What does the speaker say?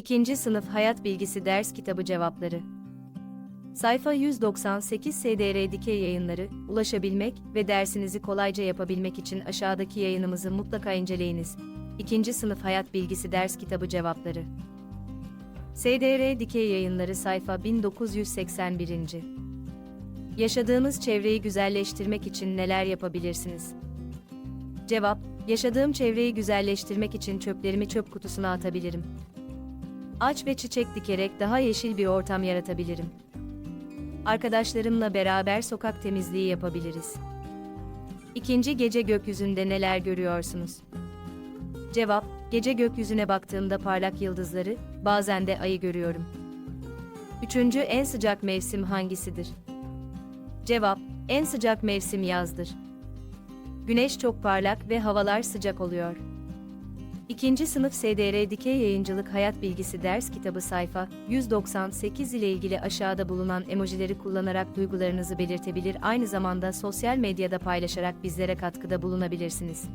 İkinci sınıf hayat bilgisi ders kitabı cevapları. Sayfa 198 SDR Dikey Yayınları, ulaşabilmek ve dersinizi kolayca yapabilmek için aşağıdaki yayınımızı mutlaka inceleyiniz. İkinci sınıf hayat bilgisi ders kitabı cevapları. SDR Dikey Yayınları sayfa 1981. Yaşadığınız çevreyi güzelleştirmek için neler yapabilirsiniz? Cevap: Yaşadığım çevreyi güzelleştirmek için çöplerimi çöp kutusuna atabilirim. Ağaç ve çiçek dikerek daha yeşil bir ortam yaratabilirim. Arkadaşlarımla beraber sokak temizliği yapabiliriz. İkinci gece gökyüzünde neler görüyorsunuz? Cevap: Gece gökyüzüne baktığımda parlak yıldızları, bazen de ayı görüyorum. Üçüncü en sıcak mevsim hangisidir? Cevap: En sıcak mevsim yazdır. Güneş çok parlak ve havalar sıcak oluyor. İkinci sınıf SDR Dikey Yayıncılık Hayat Bilgisi Ders Kitabı sayfa 198 ile ilgili aşağıda bulunan emojileri kullanarak duygularınızı belirtebilir aynı zamanda sosyal medyada paylaşarak bizlere katkıda bulunabilirsiniz.